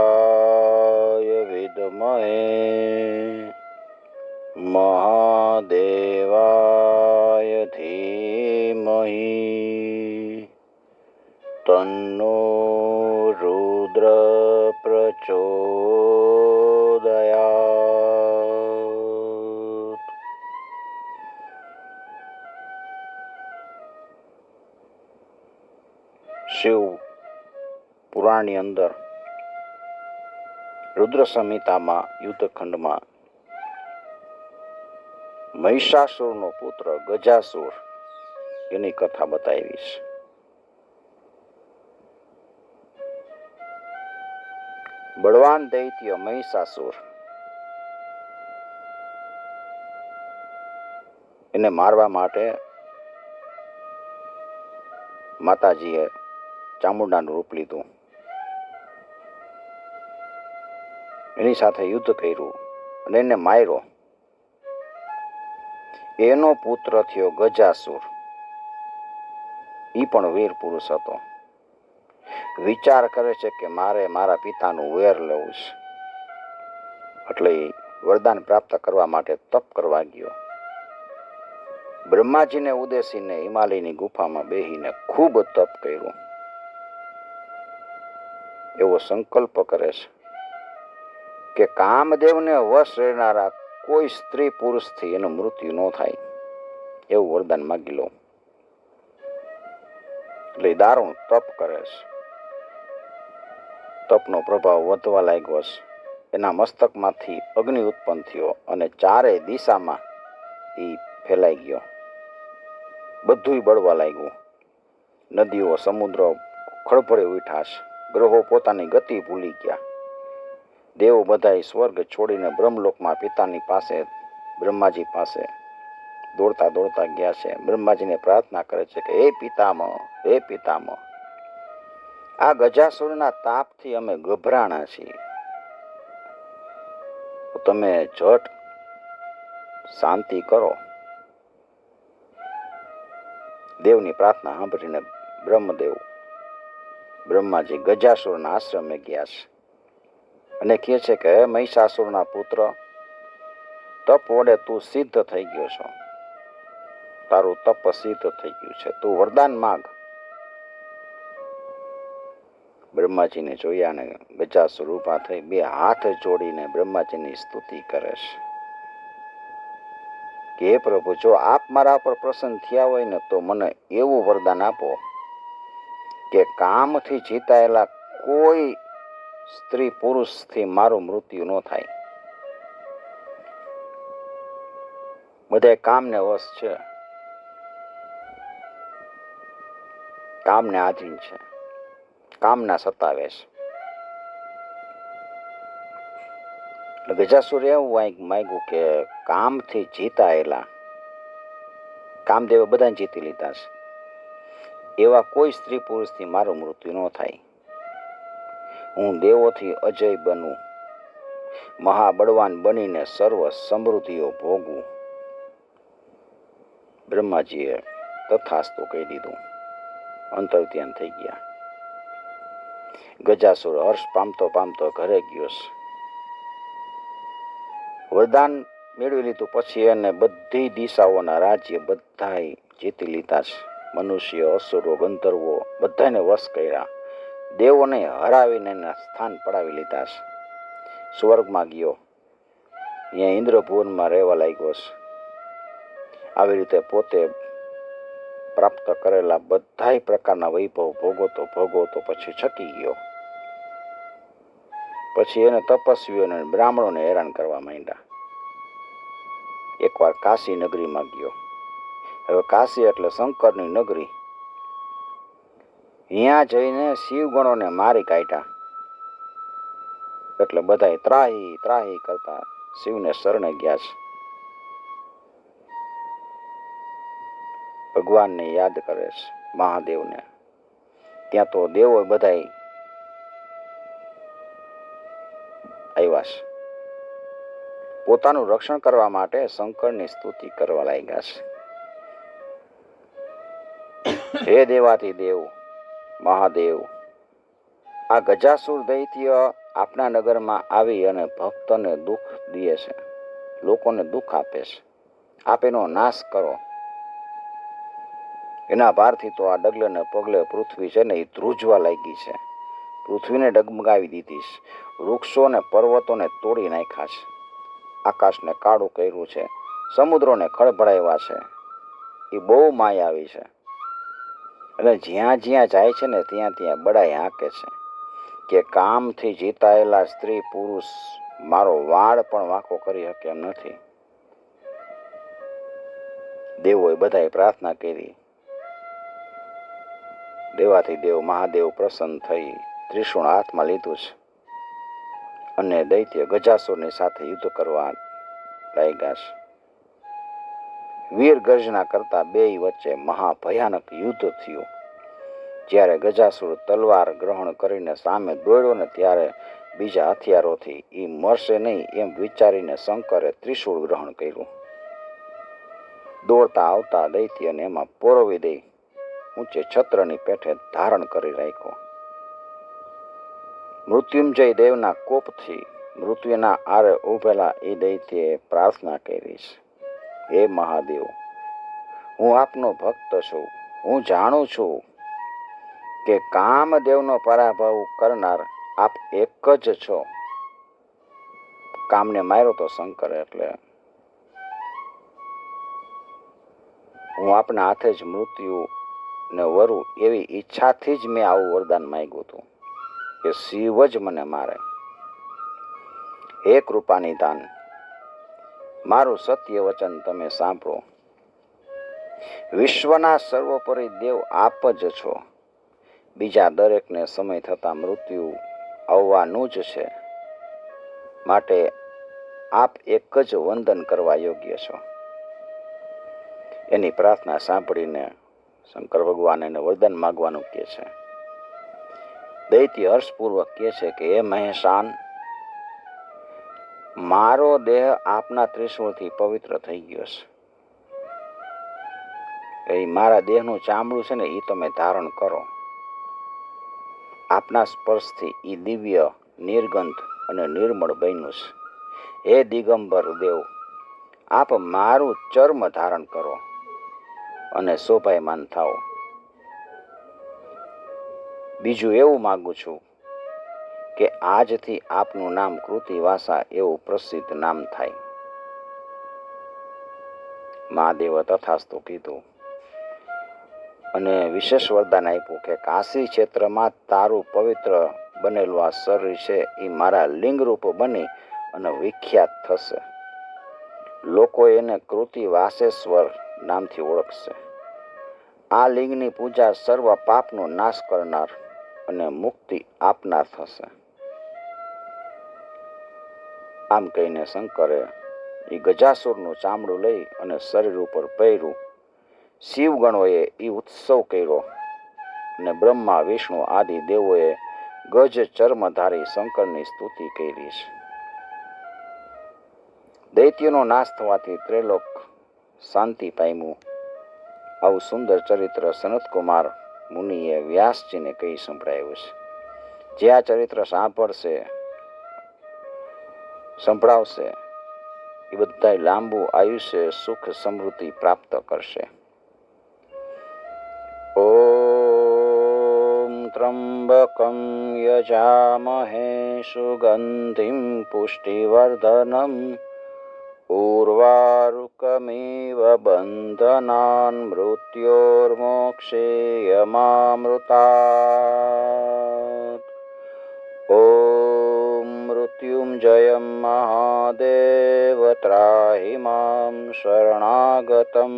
તત્પુરુષાય વિદમહે મહાદેવાય ધીમહી प्रचोदयात् શિવ પુરાણની અંદર રુદ્ર સંહિતામાં યુદ્ધખંડમાં મહિષાસુરનો પુત્ર ગજાસુર એની કથા બતાવી છે બળવાન દૈત્ય મહિષાસુર. એને મારવા માટે માતાજીએ ચામુંડાનું રૂપ લીધું. એની સાથે યુદ્ધ કર્યું અને એને માર્યો. એનો પુત્ર થયો ગજાસુર. એ પણ વીર પુરુષ હતો. વિચાર કરે છે કે મારે મારા પિતાનું વેર લેવું છે. એટલે વરદાન પ્રાપ્ત કરવા માટે તપ કરવા ગયો. બ્રહ્માજીને ઉદેશીને હિમાલયની ગુફામાં બેહીને ખૂબ તપ કર્યું. એવો સંકલ્પ કરે છે કે કામદેવને વશ રહેનારા કોઈ સ્ત્રી પુરુષથી એનું મૃત્યુ ન થાય. એવું વરદાન માગી લો. એટલે દારૂણ તપ કરે છે. તપનો પ્રભાવ વધવા લાગ્યો એના મસ્તકમાંથી અગ્નિ ઉત્પન્ન થયો અને ચારેય દિશામાં એ ફેલાઈ ગયો. બધુંય બળવા લાગ્યું. નદીઓ, સમુદ્ર ખળભળે ઉઠાશ ગ્રહો પોતાની ગતિ ભૂલી ગયા. દેવો બધાય સ્વર્ગ છોડીને બ્રહ્મલોકમાં પિતાની પાસે, બ્રહ્માજી પાસે દોડતા દોડતા ગયા છે. બ્રહ્માજીને પ્રાર્થના કરે છે કે, હે પિતામહ હે પિતામહ આ ગજાસુરના તાપથી અમે ગભરાણા છીએ. તમે જટ શાંતિ કરો. દેવની પ્રાર્થના સાંભળીને બ્રહ્મદેવ બ્રહ્માજી ગજાસુરના આશ્રમે ગયા છે અને કહે છે કે મહિષાસુરના પુત્ર, તપ વડે તું સિદ્ધ થઈ ગયો છો. તારું તપ સિદ્ધ થઈ ગયું છે. તું વરદાન માંગ. બ્રહ્માજીને જોયા અને ગજાસુર ઊભા થઈ બે હાથ જોડીને બ્રહ્માજીની સ્તુતિ કરે છે. કે પ્રભુ, જો આપ મારા પર પ્રસન્ન થયા હોય ને તો મને એવું વરદાન આપો કે કામથી જીતાયેલા કોઈ સ્ત્રી પુરુષથી મારું મૃત્યુ ન થાય. બધા કામને વશ છે. કામને આધીન છે. કામના સતાવે છે. એટલે ગજાસુર એવું વાંક માગ્યું કે કામથી જીતાયેલા, કામદેવે બધાને જીતી લીધા છે. એવા કોઈ સ્ત્રી પુરુષથી મારું મૃત્યુ ન થાય. હું દેવોથી અજય બનું, મહાબળવાન બનીને સર્વ સમૃદ્ધિઓ ભોગવું. બ્રહ્માજીએ તથાસ્તુ કહી દીધું. અંતર ધ્યાન થઈ ગયા. ગજાસુર હર્ષ પામતો પામતો ઘરે ગયો વરદાન મેળવી લીધું પછી એને બધી દિશાઓના રાજ્ય બધાએ જીતી લીધા મનુષ્ય, અસુરો, ગંધર્વો બધાને વશ કર્યા. દેવોને હરાવીને એના સ્થાન પડાવી લીધા સ્વર્ગમાં ગયો. અહીંયા ઇન્દ્રભુવનમાં રહેવા લાગ્યો છે. આવી રીતે પોતે પ્રાપ્ત કરેલા બધાય પ્રકારના વૈભવ ભોગવતો ભોગવતો પછી છકી ગયો. પછી એને તપસ્વીઓને બ્રાહ્મણોને હેરાન કરવા માંડ્યા. એકવાર કાશી નગરીમાં ગયો. હવે કાશી એટલે શંકરની નગરી. અહીંયા જઈને શિવગણોને મારી કાઢ્યા. એટલે બધાય ત્રાહી ત્રાહી કરતા શિવને શરણે ગયા છે. ભગવાનને યાદ કરે છે, મહાદેવને. ત્યાં તો દેવો બધા આવ્યા છે. પોતાનું રક્ષણ કરવા માટે શંકરની સ્તુતિ કરવા લાગ્યા છે. હે દેવાથી દેવ, મહાદેવ, આ ગજાસુર દૈત્ય આપના નગરમાં આવી અને ભક્તને દુઃખ દે છે, લોકોને દુઃખ આપે છે. આપ એનો નાશ કરો. એના ભારથી તો આ ડગલે પગલે પૃથ્વી છે ને એ ધ્રુજવા લાગી છે. પૃથ્વીને ડગમગાવી દીધી છે. વૃક્ષો ને પર્વતોને તોડી નાખ્યા છે. આકાશને કાળું કર્યું છે. સમુદ્રોને ખળભળાવ્યા છે. એ બહુ માયાવી છે. અને જ્યાં જ્યાં જાય છે ને ત્યાં ત્યાં બડાઈ હાંકે છે. કે કામથી જીતાયેલા સ્ત્રી પુરુષ મારો વાળ પણ વાંકો કરી શકે એમ નથી. દેવોએ બધાએ પ્રાર્થના કરી. દેવાથી દેવ મહાદેવ પ્રસન્ન થઈ ત્રિશુણ હાથમાં લીધું છે. અને દૈત્ય ગજાસુરની સાથે યુદ્ધ કરવા લાગ્યા છે. વીર ગર્જના કરતા બેય વચ્ચે મહાભયાનક યુદ્ધ થયું. જ્યારે ગજાસુર તલવાર ગ્રહણ કરીને સામે દોડ્યો ને ત્યારે બીજા હથિયારોથી એ મરશે નહીં એમ વિચારીને શંકરે ત્રિશૂળ ગ્રહણ કર્યું. દોડતા આવતા દૈત્યને એમાં પોરવી દઈ ઊંચે છત્રની પેઠે ધારણ કરી રાખ્યો. મૃત્યુંજય દેવના કોપથી મૃત્યુના આરે ઉભેલા એ દૈત્યએ પ્રાર્થના કરી છે, હે મહાદેવ, હું આપનો ભક્ત છું. હું જાણું છું કે કામદેવનો પરાભવ કરનાર આપ એક જ છો. કામને માર્યો તો શંકર એટલે, હું આપના હાથે જ મૃત્યુ ને વરું એવી ઈચ્છાથી જ મેં આવું વરદાન માંગ્યું હતું કે શિવ જ મને મારે. હે કૃપાની દાન, મારું સત્ય વચન તમે સાંભળો. વિશ્વના સર્વોપરી દેવ આપ જ છો. બીજા દરેકને સમય થતાં મૃત્યુ આવવાનું જ છે. માટે આપ એક જ વંદન કરવા યોગ્ય છો. એની પ્રાર્થના સાંભળીને શંકર ભગવાન એને વરદાન માગવાનું કહે છે. દૈત્ય હર્ષપૂર્વક કહે છે કે, હે મહેશાન મારો દેહ આપના ત્રિશુળથી પવિત્ર થઈ ગયો છે. એ મારા દેહનું ચામડું છે ને એ તમે ધારણ કરો. આપના સ્પર્શથી એ દિવ્ય, નિર્ગંધ અને નિર્મળ બન્યું છે. હે દિગંબર દેવ, આપ મારું ચર્મ ધારણ કરો. અને સોપાયમાન થાઓ. બીજું એવું માગું છું કે આજથી આપનું નામ કૃતિવાસા એવું પ્રસિદ્ધ નામ થાય. મહાદેવે તથાસ્તુ કીધું. અને વિશેષ વરદાન આપ્યું કે કાશી ક્ષેત્રમાં તારું પવિત્ર બનેલું આ શરીર છે એ મારા લિંગરૂપ બની અને વિખ્યાત થશે. લોકો એને કૃતિ વાસેશ્વર નામથી ઓળખશે. આ લિંગની પૂજા સર્વ પાપનો નાશ કરનાર અને મુક્તિ આપનાર થશે. આમ કહીને શંકરે એ ગજાસુરનું ચામડું લઈ અને શરીર ઉપર પહેર્યું. શિવગણોએ એ ઉત્સવ કર્યો અને બ્રહ્મા, વિષ્ણુ આદિ દેવોએ ગજ ચર્મધારી શંકરની સ્તુતિ કરી છે. દૈત્યનો નાશ થવાથી ત્રિલોક શાંતિ પામ્યું. આવું સુંદર ચરિત્ર સનતકુમાર મુનિએ વ્યાસજીને કહી સંભળાયું છે. જે આ ચરિત્ર સાંભળશે, સંભળાવશે, એ બધા લાંબુ આયુષ્ય સુખ સમૃદ્ધિ પ્રાપ્ત કરશે. ઓમ ત્રંબકમ યજામહે સુગંધિમ પુષ્ટિવર્ધનમ पूर्वारुकमेव बन्धनान् मृत्योर्मोक्षेयमामृता ॐ मृत्युञ्जयं महादेव त्राहि मां शरणागतं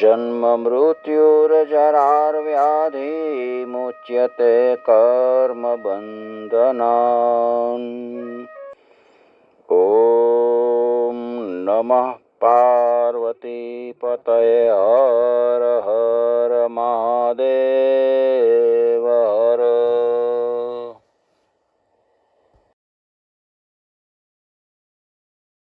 जन्ममृत्युर्जरार्व्याधिमुच्यते कर्मबन्धना નમઃ પાર્વતી પતય હર હર મહાદેવ હર